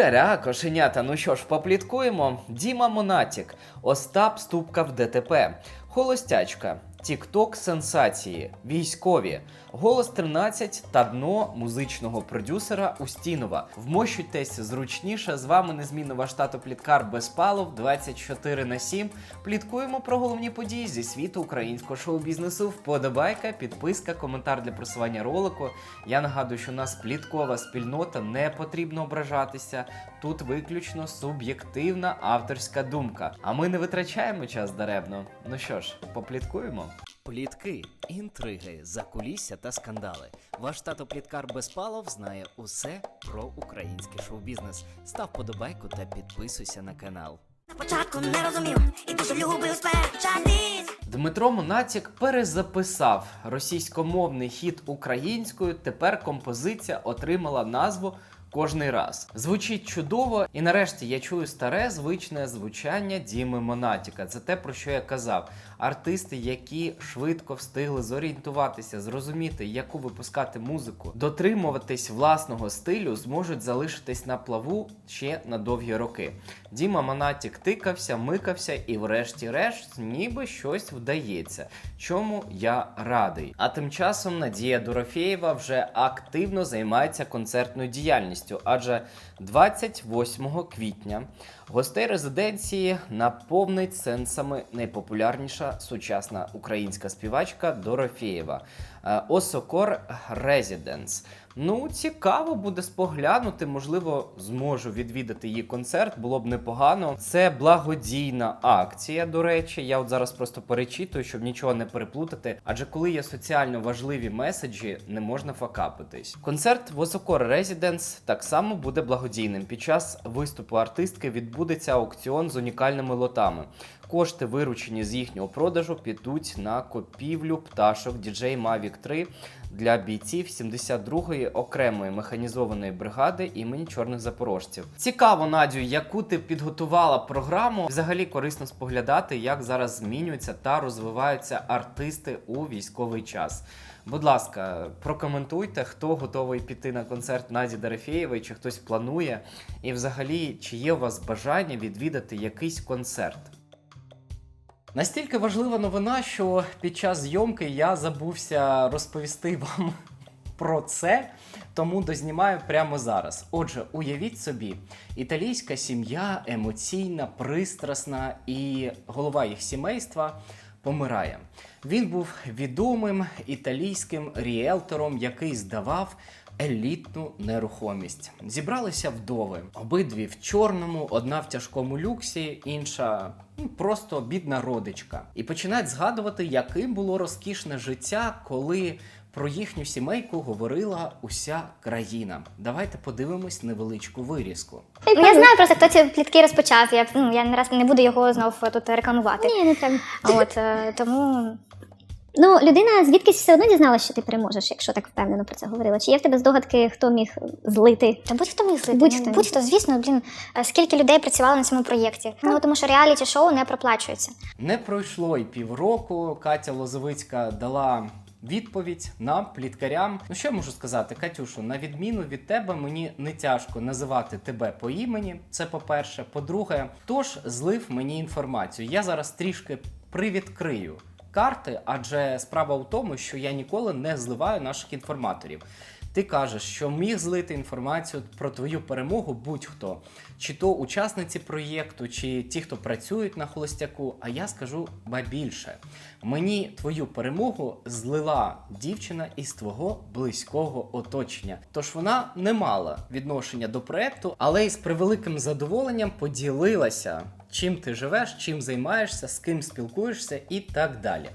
Тираря, кошенята. Ну що ж, попліткуємо. Діма Монатік, Остап Ступка в ДТП, Холостячка, Тікток сенсації, військові, голос 13 та дно музичного продюсера Устінова. Вмощуйтесь зручніше. З вами незмінно ваш тато Пліткар Безпалов 24 на 7. Пліткуємо про головні події зі світу українського шоу-бізнесу. Вподобайка, підписка, коментар для просування ролику. Я нагадую, що у нас пліткова спільнота, не потрібно ображатися. Тут виключно суб'єктивна авторська думка. А ми не витрачаємо час даремно. Ну що попліткуємо. Плітки, інтриги, закулісся та скандали. Ваш тато Пліткар Безпалов знає усе про український шоу-бізнес. Став подобайку та підписуйся на канал. Спочатку не розумів і дуже любив сперечатись. Дмитро Монатік перезаписав російськомовний хіт українською. Тепер композиція отримала назву. Кожний раз звучить чудово, і нарешті я чую старе звичне звучання Діми Монатіка. Це те, про що я казав. Артисти, які швидко встигли зорієнтуватися, зрозуміти, яку випускати музику, дотримуватись власного стилю, зможуть залишитись на плаву ще на довгі роки. Діма Монатік тикався, микався, і, врешті-решт, ніби щось вдається. Чому я радий. А тим часом Надія Дорофєєва вже активно займається концертною діяльністю, адже 28 квітня гостей резиденції наповнить сенсами найпопулярніша сучасна українська співачка Дорофєєва. Е, Осокор Резіденс. Ну, цікаво буде споглянути. Можливо, зможу відвідати її концерт. Було б непогано. Це благодійна акція. До речі, я от зараз просто перечитую, щоб нічого не переплутати. Адже коли є соціально важливі меседжі, не можна факапитись. Концерт Восокор Резіденс так само буде благодійним. Під час виступу артистки відбудеться аукціон з унікальними лотами. Кошти, виручені з їхнього продажу, підуть на купівлю пташок DJ Mavic 3 для бійців 72-ї окремої механізованої бригади імені чорних запорожців. Цікаво, Надю, яку ти підготувала програму. Взагалі корисно споглядати, як зараз змінюються та розвиваються артисти у військовий час. Будь ласка, прокоментуйте, хто готовий піти на концерт Наді Дорофєєвої, чи хтось планує, і взагалі, чи є у вас бажання відвідати якийсь концерт. Настільки важлива новина, що під час зйомки я забувся розповісти вам про це, тому дознімаю прямо зараз. Отже, уявіть собі, італійська сім'я емоційна, пристрасна і голова їх сімейства помирає. Він був відомим італійським ріелтором, який здавав елітну нерухомість. Зібралися вдови. Обидві в чорному, одна в тяжкому люксі, інша ну, просто бідна родичка. І починають згадувати, яким було розкішне життя, коли про їхню сімейку говорила уся країна. Давайте подивимось невеличку вирізку. Ну, я знаю просто, хто ці плітки розпочав. Я, ну, я не раз не буду його знов тут рекламувати. Ні, не треба. От, е, тому Ну, людина звідкись все одно дізналася, що ти переможеш, якщо так впевнено про це говорила. Чи є в тебе здогадки, хто міг злити? та будь-хто мислить. Будь-хто. Ну, будь-хто, звісно, блін, е, скільки людей працювало на цьому проєкті. Ну, тому що реаліті шоу не проплачується. Не пройшло й півроку. Катя Лозовицька дала відповідь нам, пліткарям. Ну що я можу сказати, Катюшу, на відміну від тебе, мені не тяжко називати тебе по імені. Це по-перше. По-друге, хто ж злив мені інформацію? Я зараз трішки привідкрию. Карти, адже справа в тому, що я ніколи не зливаю наших інформаторів. Ти кажеш, що міг злити інформацію про твою перемогу будь-хто, чи то учасниці проєкту, чи ті, хто працюють на холостяку. А я скажу ба більше. Мені твою перемогу злила дівчина із твого близького оточення. Тож вона не мала відношення до проекту, але із превеликим задоволенням поділилася, чим ти живеш, чим займаєшся, з ким спілкуєшся і так далі.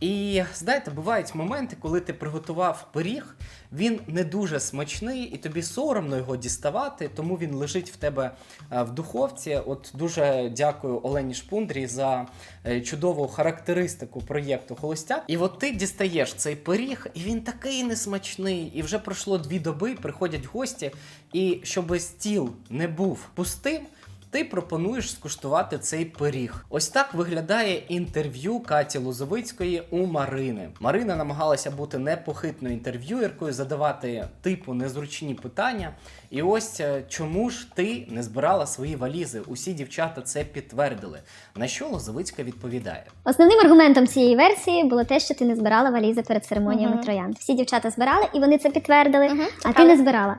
І знаєте, бувають моменти, коли ти приготував пиріг, він не дуже смачний, і тобі соромно його діставати, тому він лежить в тебе е, в духовці. От дуже дякую Олені Шпундрі за е, чудову характеристику проєкту Холостяк. І от ти дістаєш цей пиріг, і він такий несмачний. І вже пройшло дві доби, приходять гості, і щоб стіл не був пустим. Ти пропонуєш скуштувати цей пиріг. Ось так виглядає інтерв'ю Каті Лузовицької у Марини. Марина намагалася бути непохитною інтерв'юєркою, задавати типу незручні питання. І ось е, чому ж ти не збирала свої валізи? Усі дівчата це підтвердили. На що Лозовицька відповідає? Основним аргументом цієї версії було те, що ти не збирала валізи перед церемоніями Мгм. троянд. Всі дівчата збирали, і вони це підтвердили, Мгм. а ти Але- не збирала.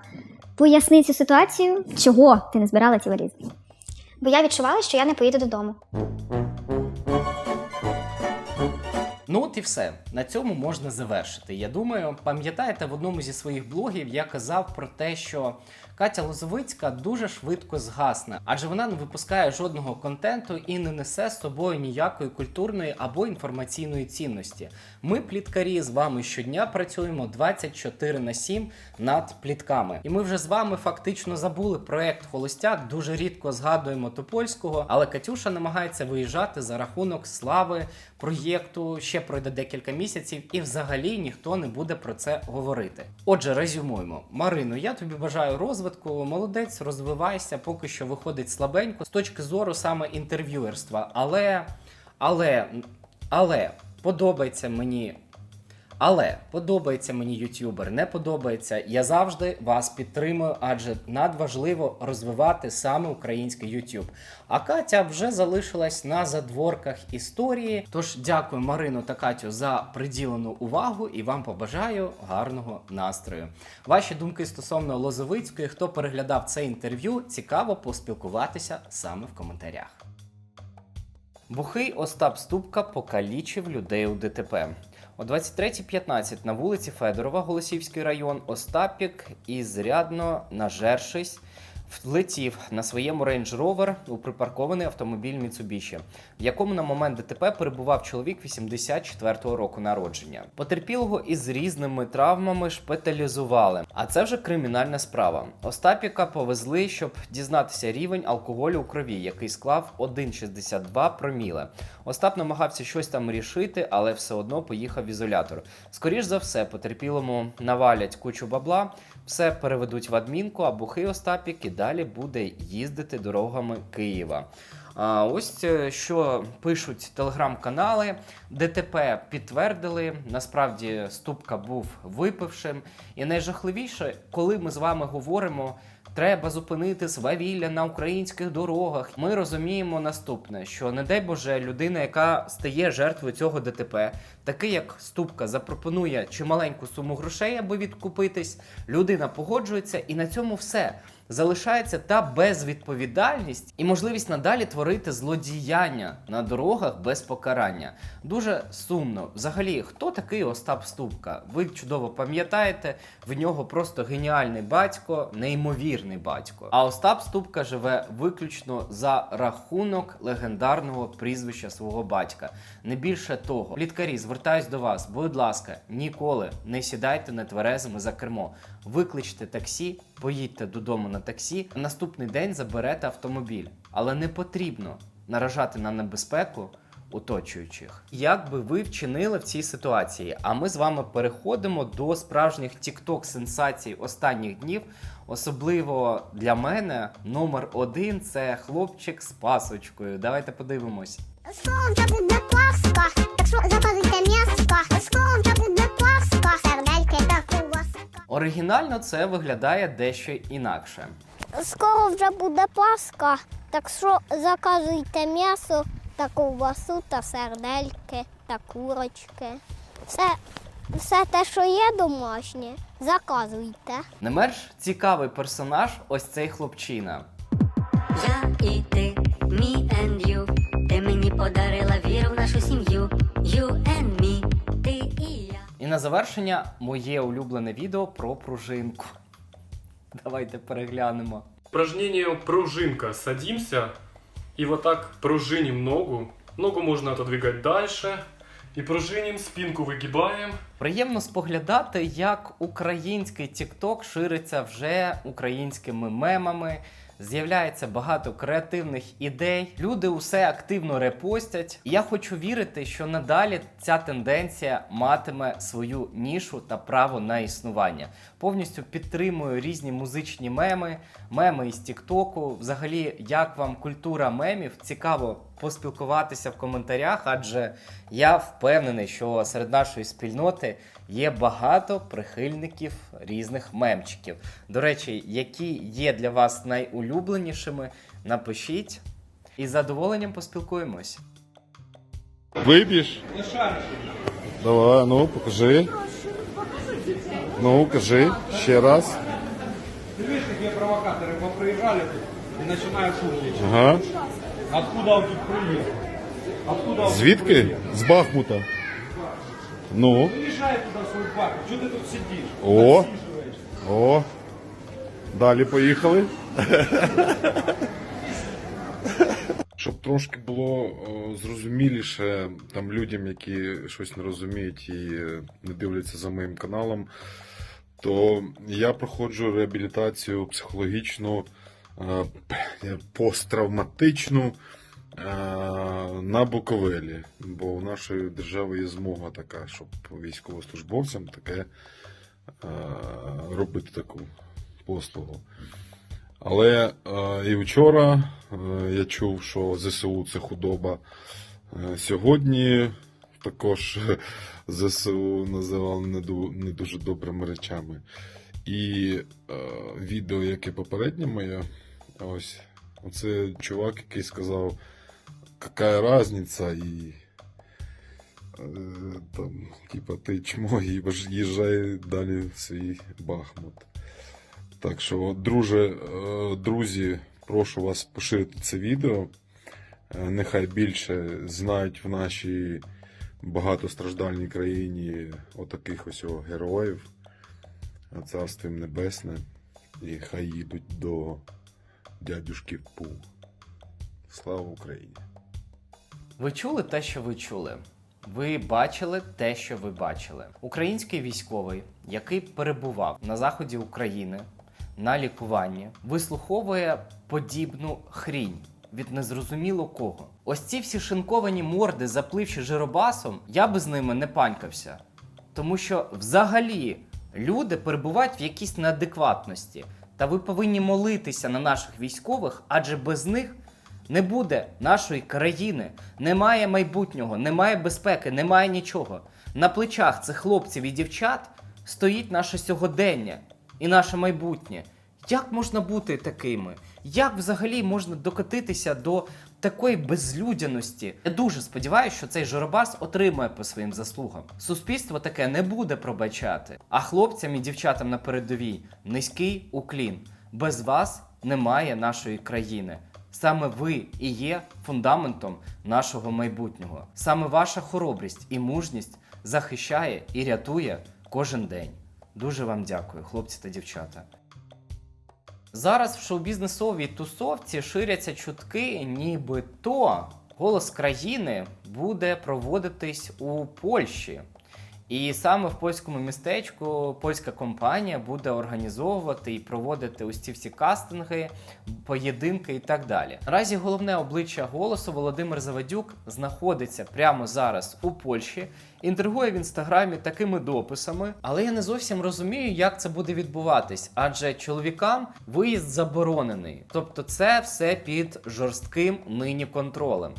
Поясни цю ситуацію, чого ти не збирала ці валізи. Бо я відчувала, що я не поїду додому. Ну от і все. На цьому можна завершити. Я думаю, пам'ятаєте, в одному зі своїх блогів я казав про те, що Катя Лозовицька дуже швидко згасне, адже вона не випускає жодного контенту і не несе з собою ніякої культурної або інформаційної цінності. Ми, пліткарі, з вами щодня працюємо 24 на 7 над плітками. І ми вже з вами фактично забули проект Холостяк. Дуже рідко згадуємо Топольського, але Катюша намагається виїжджати за рахунок слави проєкту. Ще пройде декілька місяців, і взагалі ніхто не буде про це говорити. Отже, резюмуємо. Марину, я тобі бажаю розвитку. Молодець, розвивайся, поки що виходить слабенько з точки зору саме інтерв'юерства. Але, але, але подобається мені. Але подобається мені ютюбер, не подобається. Я завжди вас підтримую, адже надважливо розвивати саме український YouTube. А Катя вже залишилась на задворках історії. Тож дякую Марину та Катю за приділену увагу і вам побажаю гарного настрою. Ваші думки стосовно Лозовицької, хто переглядав це інтерв'ю, цікаво поспілкуватися саме в коментарях. Бухий Остап Ступка покалічив людей у ДТП. О 23.15 на вулиці Федорова, Голосівський район, Остапік ізрядно нажершись влетів на своєму Range Rover у припаркований автомобіль Mitsubishi, в якому на момент ДТП перебував чоловік 84-го року народження. Потерпілого із різними травмами шпиталізували. А це вже кримінальна справа. Остапіка повезли, щоб дізнатися рівень алкоголю у крові, який склав 1,62 проміле. Остап намагався щось там рішити, але все одно поїхав в ізолятор. Скоріш за все, потерпілому навалять кучу бабла, все переведуть в адмінку, а бухий Остапік і далі буде їздити дорогами Києва. А ось е, що пишуть телеграм-канали. ДТП підтвердили. Насправді ступка був випившим. І найжахливіше, коли ми з вами говоримо. Треба зупинити свавілля на українських дорогах. Ми розуміємо наступне: що не дай Боже, людина, яка стає жертвою цього ДТП, такий як ступка, запропонує чималеньку суму грошей, аби відкупитись. Людина погоджується, і на цьому все. Залишається та безвідповідальність і можливість надалі творити злодіяння на дорогах без покарання. Дуже сумно. Взагалі, хто такий Остап Ступка? Ви чудово пам'ятаєте, в нього просто геніальний батько, неймовірний батько. А Остап Ступка живе виключно за рахунок легендарного прізвища свого батька. Не більше того, пліткарі, звертаюсь до вас, будь ласка, ніколи не сідайте нетверезими за кермо. Викличте таксі, поїдьте додому на таксі. Наступний день заберете автомобіль, але не потрібно наражати на небезпеку оточуючих. Як би ви вчинили в цій ситуації? А ми з вами переходимо до справжніх тікток сенсацій останніх днів. Особливо для мене номер один це хлопчик з пасочкою. Давайте подивимось. Сонця буде пласка, так що запалите м'яска. Сонця буде пласка, сердельки та ковбаска. Оригінально це виглядає дещо інакше. Скоро вже буде Пасха, так що заказуйте м'ясо та ковбасу та сердельки та курочки. Все, все те, що є домашнє, заказуйте. Не менш цікавий персонаж ось цей хлопчина. Я і ти, me and you Ти мені подарила віру в нашу сім'ю You and me, ти і я І на завершення моє улюблене відео про пружинку. Давайте переглянемо. Упражнение пружинка. Садимся и вот так пружиним ногу. Ногу можно отодвигать дальше. І пружинім, спинку вигибаємо. Приємно споглядати, як український TikTok шириться вже українськими мемами, з'являється багато креативних ідей. Люди усе активно репостять. І я хочу вірити, що надалі ця тенденція матиме свою нішу та право на існування. Повністю підтримую різні музичні меми, меми із Тіктоку. Взагалі, як вам культура мемів? Цікаво поспілкуватися в коментарях, адже я впевнений, що серед нашої спільноти є багато прихильників різних мемчиків. До речі, які є для вас найулюбленішими, напишіть і з задоволенням поспілкуємось. Вибіж? Давай, ну покажи. Ну, кажи ще раз. Видишь, какие провокаторы поприезжали тут и начинают шутить. Ага. Откуда он тут приехал? Откуда он Звідки? З Бахмута. Ну? Приезжай туда в свой парк. Что ты тут сидишь? О. Отсиживаешься. о. Далі поїхали. Щоб трошки було о, зрозуміліше там людям, які щось не розуміють і е, не дивляться за моїм каналом, то я проходжу реабілітацію психологічну, е, посттравматичну е, на Буковелі. Бо у нашої держави є змога така, щоб військовослужбовцям таке е, робити таку послугу. Але е, і вчора е, я чув, що ЗСУ це худоба. Е, сьогодні також ЗСУ називали не дуже добрими речами. І е, відео, яке попереднє моє, ось, оце чувак, який сказав, яка різниця, і е, там, типа, ти чмо, і їжджай далі в свій Бахмут. Так що, друже, е, друзі, прошу вас поширити це відео. Е, Нехай більше знають в нашій багатостраждальній країні отаких ось о героїв. Царство їм небесне. І хай їдуть до дядюшки Пу. Слава Україні! Ви чули те, що ви чули? Ви бачили те, що ви бачили. Український військовий, який перебував на заході України на лікуванні, вислуховує подібну хрінь від незрозуміло кого. Ось ці всі шинковані морди, запливши жиробасом, я би з ними не панькався. Тому що взагалі люди перебувають в якійсь неадекватності. Та ви повинні молитися на наших військових, адже без них не буде нашої країни, немає майбутнього, немає безпеки, немає нічого. На плечах цих хлопців і дівчат стоїть наше сьогодення і наше майбутнє. Як можна бути такими? Як взагалі можна докотитися до такої безлюдяності? Я дуже сподіваюся, що цей Жоробас отримає по своїм заслугам. Суспільство таке не буде пробачати. А хлопцям і дівчатам на передовій низький уклін. Без вас немає нашої країни. Саме ви і є фундаментом нашого майбутнього. Саме ваша хоробрість і мужність захищає і рятує кожен день. Дуже вам дякую, хлопці та дівчата. Зараз в шоу-бізнесовій тусовці ширяться чутки, нібито голос країни буде проводитись у Польщі. І саме в польському містечку польська компанія буде організовувати і проводити ось ці всі кастинги, поєдинки і так далі. Наразі головне обличчя голосу Володимир Завадюк знаходиться прямо зараз у Польщі, інтригує в інстаграмі такими дописами, але я не зовсім розумію, як це буде відбуватись, адже чоловікам виїзд заборонений. Тобто, це все під жорстким нині контролем.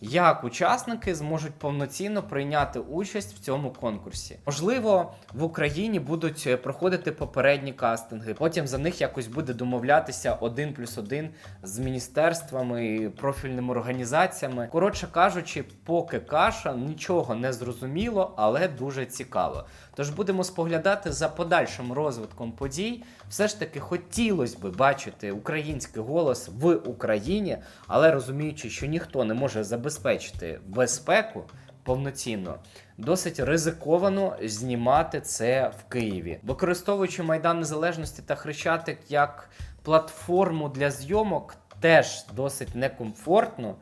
Як учасники зможуть повноцінно прийняти участь в цьому конкурсі? Можливо, в Україні будуть е, проходити попередні кастинги. Потім за них якось буде домовлятися один плюс один з міністерствами, профільними організаціями. Коротше кажучи, поки каша нічого не зрозуміло, але дуже цікаво. Тож будемо споглядати за подальшим розвитком подій. Все ж таки хотілося би бачити український голос в Україні, але розуміючи, що ніхто не може забезпечити безпеку повноцінно, досить ризиковано знімати це в Києві, використовуючи Майдан Незалежності та Хрещатик як платформу для зйомок, теж досить некомфортно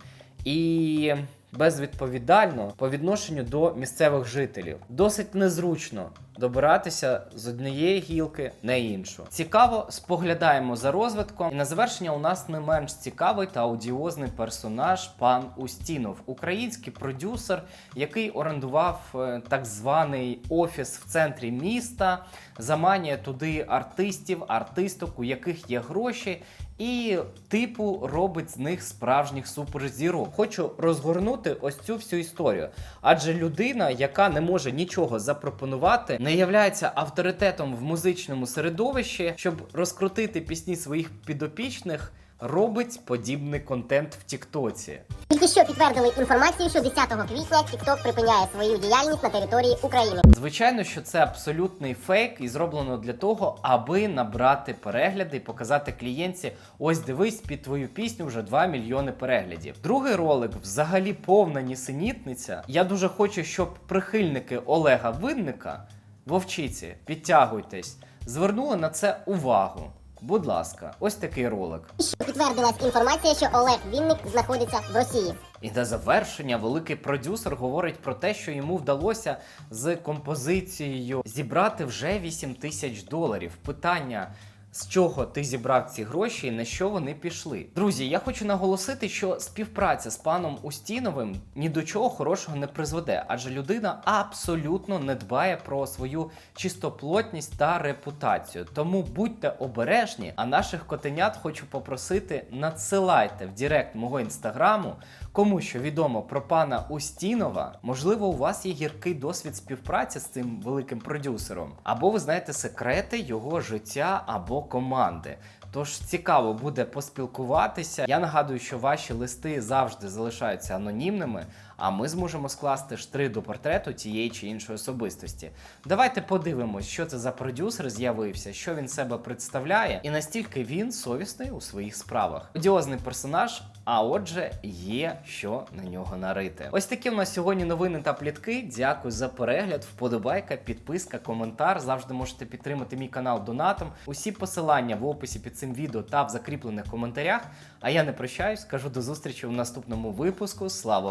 і безвідповідально по відношенню до місцевих жителів. Досить незручно добиратися з однієї гілки на іншу. Цікаво, споглядаємо за розвитком. І на завершення у нас не менш цікавий та аудіозний персонаж пан Устінов, український продюсер, який орендував е, так званий офіс в центрі міста, заманює туди артистів, артисток, у яких є гроші. І типу робить з них справжніх суперзірок. Хочу розгорнути ось цю всю історію. Адже людина, яка не може нічого запропонувати, не являється авторитетом в музичному середовищі, щоб розкрутити пісні своїх підопічних, робить подібний контент в Тіктоці. Тільки що підтвердили інформацію, що 10 квітня TikTok припиняє свою діяльність на території України. Звичайно, що це абсолютний фейк і зроблено для того, аби набрати перегляди і показати клієнтці: ось дивись під твою пісню вже 2 мільйони переглядів. Другий ролик взагалі повна нісенітниця. Я дуже хочу, щоб прихильники Олега Винника, вовчиці, підтягуйтесь, звернули на це увагу. Будь ласка, ось такий ролик. Підтвердилась інформація, що Олег Вінник знаходиться в Росії. І на завершення великий продюсер говорить про те, що йому вдалося з композицією зібрати вже 8 тисяч доларів. Питання. З чого ти зібрав ці гроші і на що вони пішли? Друзі, я хочу наголосити, що співпраця з паном Устіновим ні до чого хорошого не призведе, адже людина абсолютно не дбає про свою чистоплотність та репутацію. Тому будьте обережні. А наших котенят хочу попросити надсилайте в Директ мого інстаграму Кому що відомо про пана Устінова, можливо, у вас є гіркий досвід співпраці з цим великим продюсером, або ви знаєте секрети його життя або команди. Тож цікаво буде поспілкуватися. Я нагадую, що ваші листи завжди залишаються анонімними, а ми зможемо скласти штрих до портрету тієї чи іншої особистості. Давайте подивимось, що це за продюсер з'явився, що він себе представляє, і настільки він совісний у своїх справах. Одіозний персонаж. А отже, є що на нього нарити. Ось такі в нас сьогодні новини та плітки. Дякую за перегляд, вподобайка, підписка, коментар. Завжди можете підтримати мій канал донатом. Усі посилання в описі під цим відео та в закріплених коментарях. А я не прощаюсь, кажу до зустрічі у наступному випуску. Слава